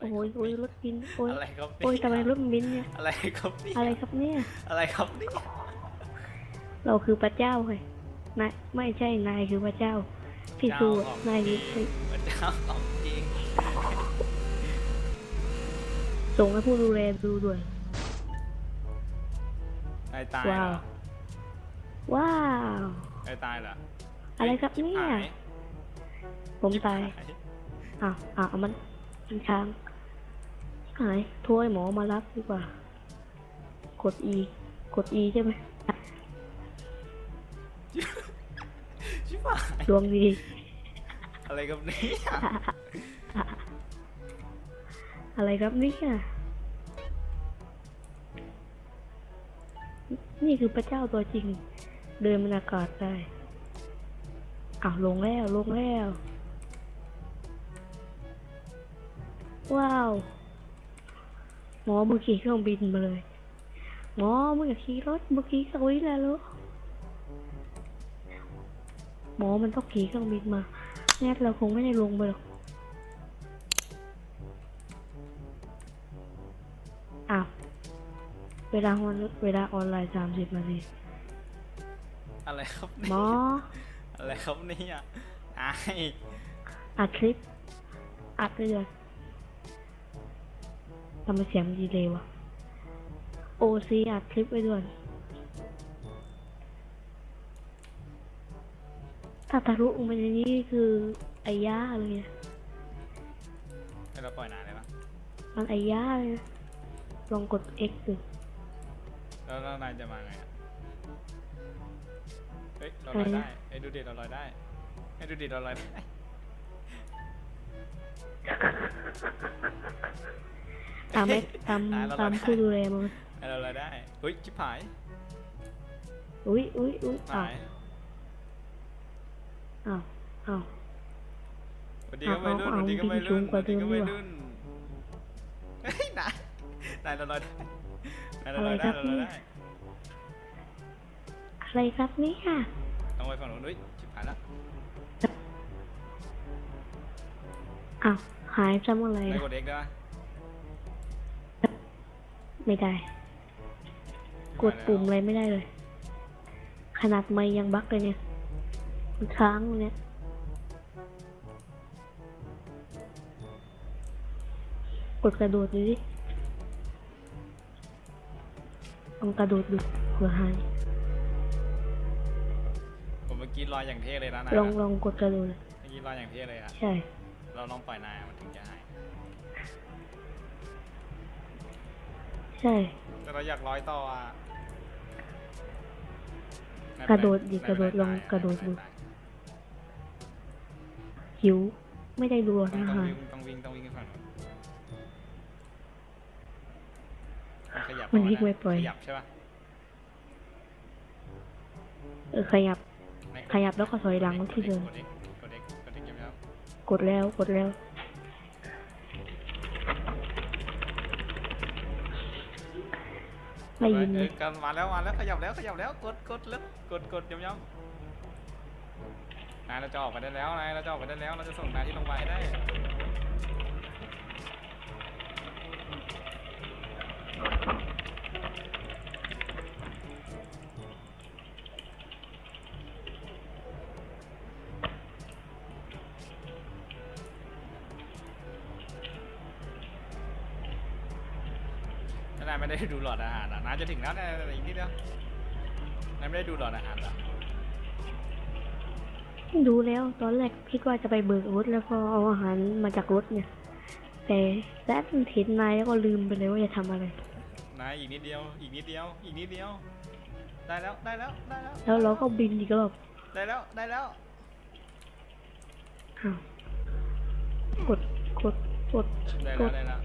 โอ้ยโอ้ยรถบินโอ้ยอะไรครับโอ้ยเนี่ยทำไมรถบินเนี่ยอะไรครับเนี่ยอะไรครับเนี่ยอะไรครับเนี่ยเราคือพระเจ้าไงนายไม่ใช่นายคือพระเจ้าพี่ซูอะนายคือพระเจ้าของจริงส่งให้ผู้ดูแลดูด้วยนายตายเหรว้าอวว้าวนายตายเหรออะไรครับเนี่ยชิหผมชิบตายหอะอะเอามันมันช้าง หายโทรให้หมอมารับดีกว่า กด E กด E ใช่ไหมชิบหายดวงดี อะไรครับเนี่ยอะไรครับเนี่ยนี่คือพระเจ้าตัวจริง เดินบนอากาศได้อ้าวลงแล้วลงแล้ว ว้าว หมอมือขี่เครื่องบินมาเลยหมอมือขี่รถมือขี่สวิแล้วลูกหมอมันต้องขี่เครื่องบินมางั้นเราคงไม่ได้ลงไปหรอกอ้าวเวลาออนเวลาออนไลน์สามสิบนาทีอะไรครับหมเนี่ยออะไรครับเนี่ยนายอัดคลิป อัดเรือทำไมเสียงมันดีเลยวะโอซีอัดคลิปไว้ด้วยถ้าทะลุลงไปในนี้คือไอ้ย่าเลยนะให้เราปล่อยนายเลยปะมันไอ้ย่าเลยนะลองกด X ดูแล้วแล้วนายจะมาไงอะเฮ้ยเราลอยได้เฮ้ยดูดิเราลอยได้ให้ดูดิเราลอยได้ ตามไหมตามอ่าเราตามได้ผู้ดูแลมาไหมให้เราลอยได้เฮ้ยชิบหายอุ้ยอุ้ยอุ้ยอ้าหาวยอ้าวอ้าวสวัสดีครับวัยรุ่นสเอาวัสดีครับเอาวัยรุ่นเอาสวัสดีครับเอาวัยรุ่นเฮ้ยนายนายเราลอยได้นายเราลอยได้อะไรครับเราลอยได้อะไรครับเนี่ยต้องไปฝั่งนู้นด้วยชิบหายละอ้าวหายซะเมื่อไหร่นายอะกดเอ็กได้ปะ ไม่ได้ กดปุ่มอะไรไม่ได้เลย ขนาดไม่ยังบั๊กเลยเนี่ยมันค้างเลยเนี่ยกดกระโดดดูดิลองกระโดดดูเผื่อหายผมเมื่อกี้ลอยอย่างเท่เลยนะนายลองนะลองกดกระโดดเลยเมื่อกี้ลอยอย่างเท่เลยอะใช่ เราลองปล่อยนายอะมันถึงจะหาย ใช่ แต่เราอยากลอยต่ออะนายกระโดดดินายกระโดดนายลองตายกระโดดนายดูตายหิว ไม่ได้ดูต้ออางต้องหารวิ่งต้องวิ่งต้องวิ่งขึ้นฝั่งนู้นมันขยับมันเปล่าวะวิ่งไม่ปล่อย ขยับใช่ปะเออขยับนายกดขยับแล้วก็ถอยหลังกดที่เดิม กด X กด X กด X ยังไงครับกดแล้วกดแล้ว ไม่ยิน เอเลอยกันมาแล้วมาแล้วขยับแล้วขยับแล้วกดกดแล้วกดกดย้ำย้ำนายเราจะออกไปได้แล้วนายเราจะออกไปได้แล้วเราจะส่งนายที่โรงพยาบาลให้ได้ นายไม่ได้ดูหลอดอาหารอะนายจะถึงแล้วนายอีกนิดเดียวนายไม่ได้ดูหลอดอาหารเหรอดูแล้วตอนแรกคิดว่าจะไปเบิกรถแล้วก็เอาอาหารมาจากรถเนี่ย แต่แซดมันเห็นนายแล้วก็ลืมไปเลยว่าจะทำอะไร นายอีกนิดเดียว อีกนิดเดียว อีกนิดเดียว ได้แล้ว ได้แล้ว ได้แล้ว แล้วเราก็บินอีกรอบได้แล้ว ได้แล้วอ้าวกด กด กด ได้กแล้วด ได้แล้ว